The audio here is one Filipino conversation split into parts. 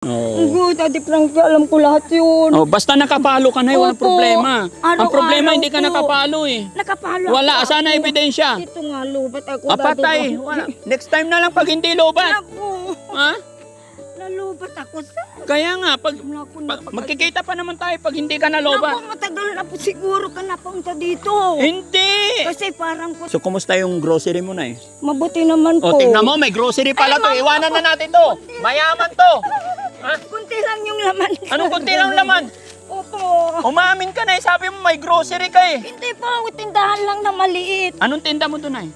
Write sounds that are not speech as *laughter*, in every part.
Oo. Good, Daddy Frankie, alam ko lahat yun. Oh, basta nakapalo ka na, eh, walang Opo. problema. Ang Araw-araw problema hindi ka po. nakapalo eh. Nakapalo Wala, ako. asan na ebidensya? Ito nga, lubat ako. Ah, Daddy patay. Frankie. Wala. Next time na lang pag hindi lobat. Ako, Ha? nalubat ako sa... Kaya nga, pag, Naku, pag magkikita pa naman tayo pag hindi ka na Naku, lobat. matagal na po siguro ka napunta dito. Hindi! Kasi parang po, So, kumusta yung grocery mo na eh? mabuti naman po. O, tingnan mo, may grocery pala to. Iwanan na natin to. Mayaman to. Ha? Kunti lang yung laman. Anong kunti lang laman? Opo. Umamin ka na eh. Sabi mo may grocery ka eh. Hindi po, tindahan lang na maliit. Anong tinda mo doon ay?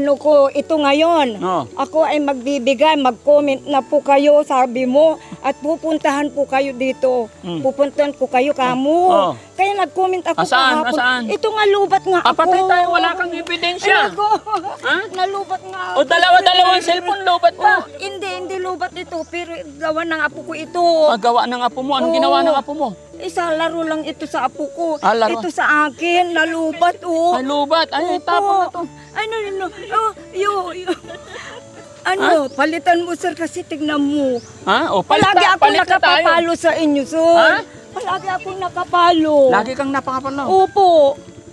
Ano ko, ito ngayon. Oh. Ako ay magbibigay, mag-comment na po kayo, sabi mo, at pupuntahan po kayo dito. Mm. Pupuntahan ko kayo kamo. Oh. Kaya nag-comment ako Asaan? kahapon. Asaan? Ito nga lubat nga Ah, ako. patay tayo. Wala kang Ay, ebidensya. ako. *laughs* Ha? Nalubat nga ako. O, dalawa-dalawang cellphone lobat pa. Oh, hindi, hindi lubat ito, pero gawa ng apo ko ito. Pagawa ng apo mo. Anong Oo. ginawa ng apo mo? Isa laro lang ito sa apo ko. Ah, laro. Ito sa akin, nalubat oh. Ay, lubat. Ay, tapon na to. Ay, no, no, no. Oh, yo, yo. Ano, palitan mo sir kasi tignan mo. Ha? O, palit, Palagi ta- ako palit na tayo. sa inyo, sir. Ha? Palagi akong nakapalo. Lagi kang napakapalo. Opo.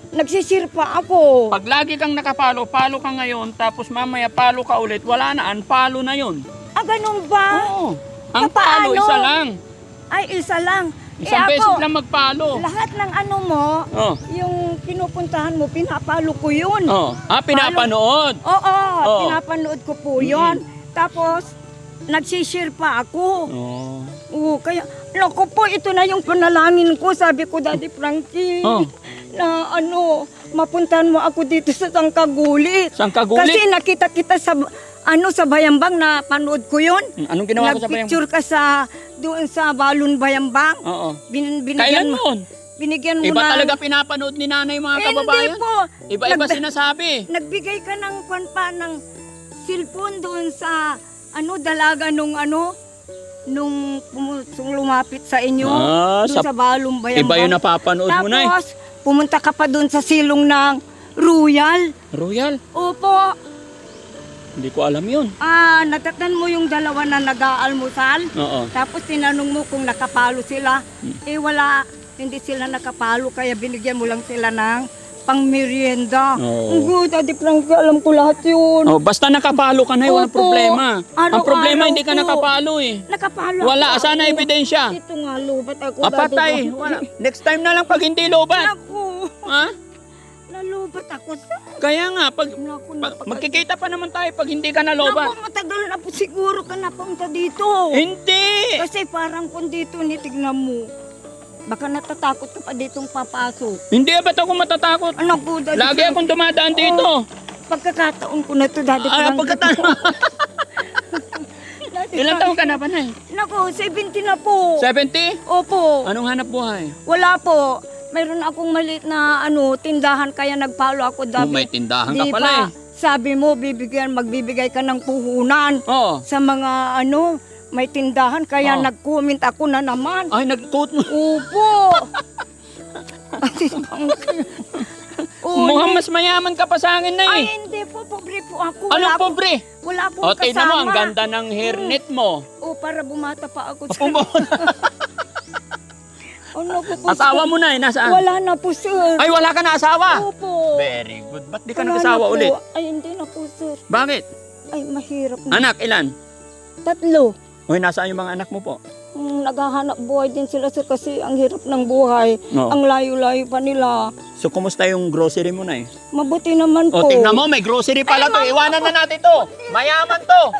Nagsisirpa ako. Pag lagi kang nakapalo, palo ka ngayon, tapos mamaya palo ka ulit, wala na, unfollow na yun. Ah, ganun ba? Oo. Ang Papaano? palo, isa lang. Ay, isa lang. Isang eh, beses ako, lang magpalo. lahat ng ano mo, Oh. yung pinupuntahan mo, pinapalo ko yun. Oh. Ah, pinapanood. Oo, Oo. pinapanood ko po yun. Tapos, nagsishare pa ako. Oh. Oo, kaya, naku po, ito na yung panalangin ko. Sabi ko, Daddy Frankie, Oh. na ano, mapuntahan mo ako dito sa Tangkagulit. Saan ka gulit? Kasi nakita kita sa, ano, sa Bayambang na panood ko yun. Anong ginawa ko sa bayang? Nagpicture ka sa, doon sa Balon Bayambang. Oo. Bin, Kailan binigyan mo, noon? binigyan mo Iba ng- talaga pinapanood ni nanay mga Eh, kababayan. Hindi po. Iba-iba Nag- sinasabi. Nagbigay ka ng kwan pa ng cellphone doon sa ano dalaga nung ano nung pumu- sung lumapit sa inyo Ah, doon sa- sa, Balong Bayambang. Iba yung napapanood mo na eh. Tapos pumunta ka pa doon sa silong ng Royal. Royal, Opo, hindi ko alam yun. ah natatan mo yung dalawa na nag-aalmusal. Oo. Tapos tinanong mo kung nakapalo sila. Hmm. Eh wala, hindi sila nakapalo kaya binigyan mo lang sila ng pangmerienda. Oo. Ang good, Daddy Frankie, alam ko lahat yun. Oh, basta nakapalo ka na, eh, walang Opo. problema. Ang Araw-araw problema hindi ka po. nakapalo eh. Nakapalo Wala, ako. asan na ebidensya? Ito nga, lubat ako. Ah, Daddy patay. Frankie. Wala. Next time na lang pag hindi lobat. Naku, Ha? Nalubat ako sa... Kaya nga, pag, pag magkikita pa naman tayo pag hindi ka na lobat. Naku, matagal na po siguro ka napunta dito. Hindi! Kasi parang kung dito nitignan mo, baka natatakot ka pa ditong papasok. Hindi ba't ako matatakot? Ano po, Daddy Lagi Frankie? akong dumadaan dito. Pagkakataon ko na to, Daddy Ah, Frankie. pagkatano. Daddy *laughs* *laughs* Ilan Frankie. taon ka na ba na Naku, 70 na po. 70? Opo. Anong hanap buhay? Wala po. Mayroon akong maliit na ano, tindahan kaya nagpalo ako Oh, dati. may tindahan ka pala eh. Sabi mo, bibigyan, magbibigay ka ng puhunan Oo. sa mga ano, may tindahan. Kaya Oh. nag-comment ako na naman. Ay, nag-quote mo. Upo! Oo, *laughs* Mukhang mas mayaman ka pa sa akin na Ay, eh. hindi po, pobre po ako. Anong Wala po, pobre? wala po O, kasama. tingnan mo, ang ganda ng hairnet mo. O, para bumata pa ako. sa- Pumo. *laughs* Po Asawa sir? mo na eh, nasaan? Wala na po, sir. Ay, wala ka na asawa? Opo. Very good. Ba't di ka Wala nag-asawa na po. ulit? Ay, hindi na po, sir. Bakit? Ay, mahirap na. Anak, ilan? Tatlo. Uy, nasaan yung mga anak mo po? Mm, naghahanap buhay din sila, sir, kasi ang hirap ng buhay. Oo. Ang layo-layo pa nila. So, kumusta yung grocery mo na eh? Mabuti naman O, po. tingnan mo, may grocery pala to. Iwanan na natin to. Mayaman to. *laughs*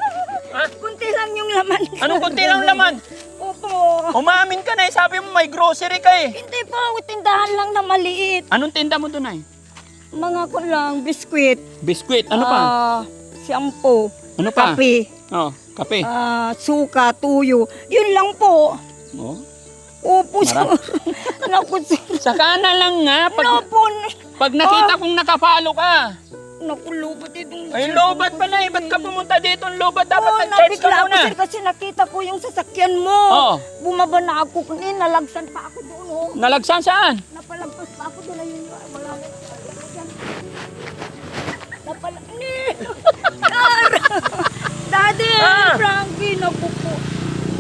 Ha? Kunti lang yung laman. Anong kunti lang laman? *laughs* Opo. Umamin ka na eh. Sabi mo may grocery ka eh. Hindi po, tindahan lang na maliit. Anong tinda mo doon ay? Mga ko lang, biskwit. Biskuit. Ano pa? ah, shampoo. Ano pa? Kape. Oh, kape. ah, suka, tuyo. Yun lang po. Oh. Opo, sir. *laughs* Naku, sir. Saka na lang nga. Pag, Naku, pag nakita kong nakapalo ka. Naku, lobat eh, itong... Ay, lobat pa na eh. Ba't ka pumunta dito? Ang lobat dapat oh, nag-charge ka muna. Ako, sir, kasi nakita ko yung sasakyan mo. Oo. Bumaba na ako. Eh, nalagsan pa ako doon. Oh. Nalagsan saan? Napalagpas pa ako doon. Ayun, ah, wala na. *laughs* Daddy, ah. Frankie, naku po.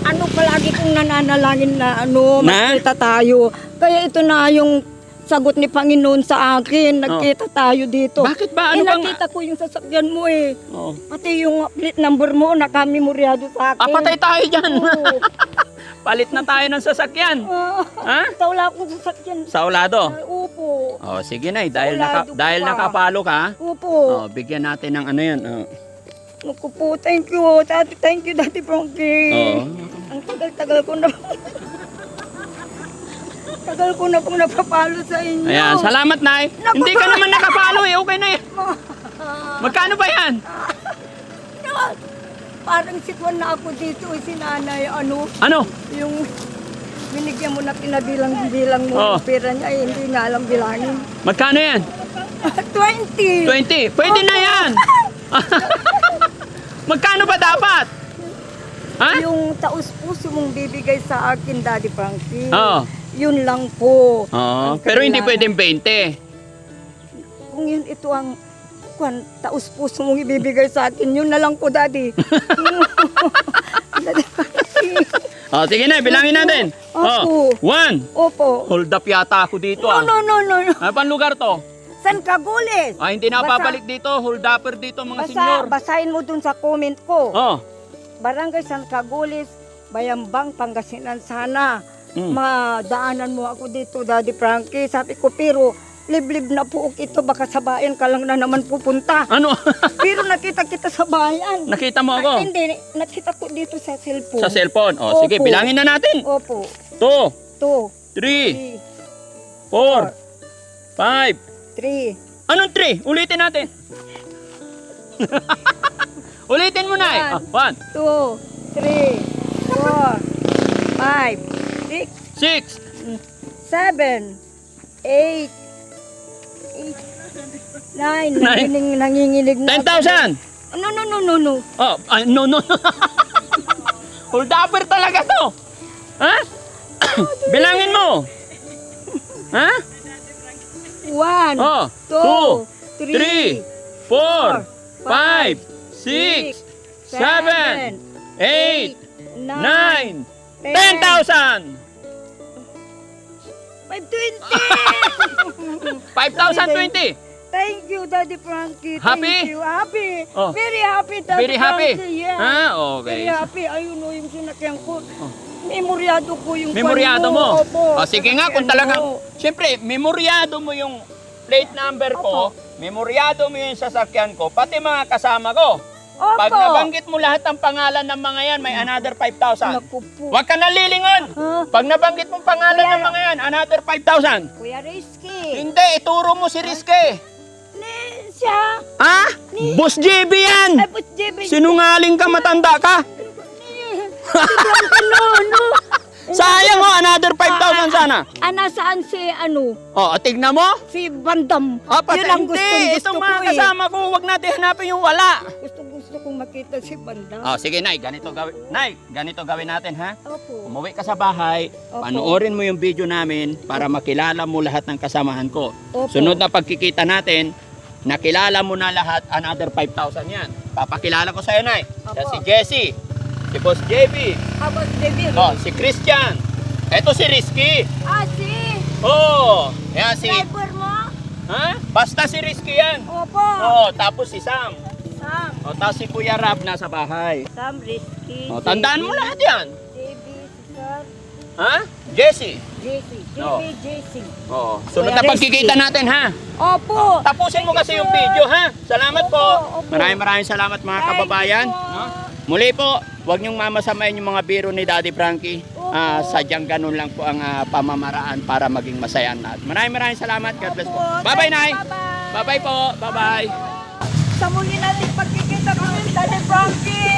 Ano palagi kong nananalangin na ano, na? makita tayo. Kaya ito na yung sagot ni Panginoon sa akin. Nagkita tayo dito. Bakit ba? eh, Ano bang... nakita ko yung sasakyan mo eh. Oh. Pati yung plate number mo, nakamemoryado sa akin. Ah, patay tayo dyan. Oo. *laughs* Palit na tayo ng sasakyan. Ah, Ha? basta wala akong sasakyan. Sa ulado. Ay, upo. Oh, sige na, dahil naka, Ulado dahil pa. nakapalo ka. Upo. Oh, bigyan natin ng ano 'yan. Oh. Naku po, thank you. Dati, thank you, Dati Frankie. Oo. Ang tagal-tagal ko na. Tagal ko na pong napapalo sa inyo. Ayan, salamat, Nay. Naku, Hindi ka naman nakapalo eh. Okay na yan. *laughs* Magkano ba yan? Parang sitwan na ako dito, eh, si nanay, ano, Ano? yung binigyan mo na pinabilang-bilang mo Oo. pera niya, eh, hindi nga alam bilangin. Magkano yan? *laughs* 20! 20. Pwede na yan. *laughs* Magkano ba dapat? Ha? Yung taos puso mong bibigay sa akin, Daddy Frankie. Oo. Yun lang po. Oo, Ang pero hindi kailangan. pwedeng 20. Kung yun ito ang kwan, taos puso mong ibibigay sa akin, yun na lang po, Daddy. *laughs* *laughs* Oh, sige na, bilangin natin. Oh, Opo. one. Opo. Hold up yata ako dito No, ah. no, no, no. no. Ano pang lugar to? San Cagules? Ah, hindi na Basa- papalik dito. Hold upper dito mga Basa, senyor. basahin mo dun sa comment ko. Oh. Barangay San Cagules, Bayambang, Pangasinan sana. Mm. Madaanan mo ako dito, Daddy Frankie. Sabi ko, pero liblib na po ito, baka sa bayan ka lang na naman pupunta. Ano? *laughs* pero nakita kita sa bayan. Nakita mo Ay, ako? hindi, nakita ko dito sa cellphone. Sa cellphone. Oh, sige, Opo. bilangin na natin. Opo. 2, Two, 3, three, 4, 5. three. Anong 3? Ulitin natin. *laughs* Ulitin mo na eh. Ah, one, two, three, four, five, six, seven, eight, eight, nine. Nine. Nanginig, nanginginig na. ten ako. thousand. No, no, no, no, no. Oh, ah, no, no. *laughs* Hold upper talaga to. Ha? *coughs* Bilangin mo. Ha? One, Oh, two, two, three, three, four, five, six, seven, eight, nine, ten thousand. Five twenty. *laughs* Five thousand twenty. Thank you, Daddy Frankie. Happy? Thank you. Happy. Oh. Very happy, Daddy Very happy. Frankie. Yeah. Ah, Very okay. happy. Ayun o, yung sinakyan ko. Memoryado ko yung Memoryado mo. Opo. Ah, sige nga, kung talagang, mo. siyempre, memoryado mo yung plate number ko, memoryado mo yung sasakyan ko, pati mga kasama ko. Opo. Pag nabanggit mo lahat ng pangalan ng mga yan, may another 5,000. Naku po. Huwag ka nalilingon. Ha? Pag nabanggit mo pangalan ng mga yan, another 5,000. Kuya Rizky. Hindi, ituro mo si Rizke. Ni siya. Ah? Boss JB yan! Ay, but JB. Sinungaling ka, matanda ka. no, no. *laughs* Sayang oh, another 5,000 sana. Ah, nasaan si, ano, Oh, tignan mo. si Bandam. Ah, pati Yun ang hindi. gustong gusto Itong ko mga eh. kasama ko, huwag natin hanapin yung wala. Gusto gusto kong makita si Bandam. Oh, sige, Nay, ganito gawin. Nay, ganito gawin natin, ha? Opo. Umuwi ka sa bahay, Opo. panoorin mo yung video namin para makilala mo lahat ng kasamahan ko. Opo. Sunod na pagkikita natin, nakilala mo na lahat, another 5,000 yan. Papakilala ko sa'yo, Nay. Siya Opo. si Jesse, si Boss JB, Abas David. oh, si Christian, eto si Rizky. Ah, si Oh, yan si... driver mo? Ha? Basta si Rizky yan. Opo. Oh, tapos si Sam. Sam. Oh, tapos si Kuya Rab nasa bahay. Sam Rizky. Oh, tandaan mo lahat yan. JB, si Sir. Ha? Jesse. JC. JB, Oo. JC. Oo. Sunod Kuya na pagkikita natin ha. Opo. Tapusin mo kasi yung video ha. Salamat po. Opo, opo. Maraming maraming salamat mga Thank kababayan. No? Muli po, huwag niyong mamasamayin yung mga biro ni Daddy Frankie. Ah, sadyang ganun lang po ang ah, pamamaraan para maging masaya lahat. Maraming maraming salamat. God bless po. Bye-bye, Nay. Bye-bye po. Bye-bye. Sa muli natin pagkikita kami, Daddy Frankie.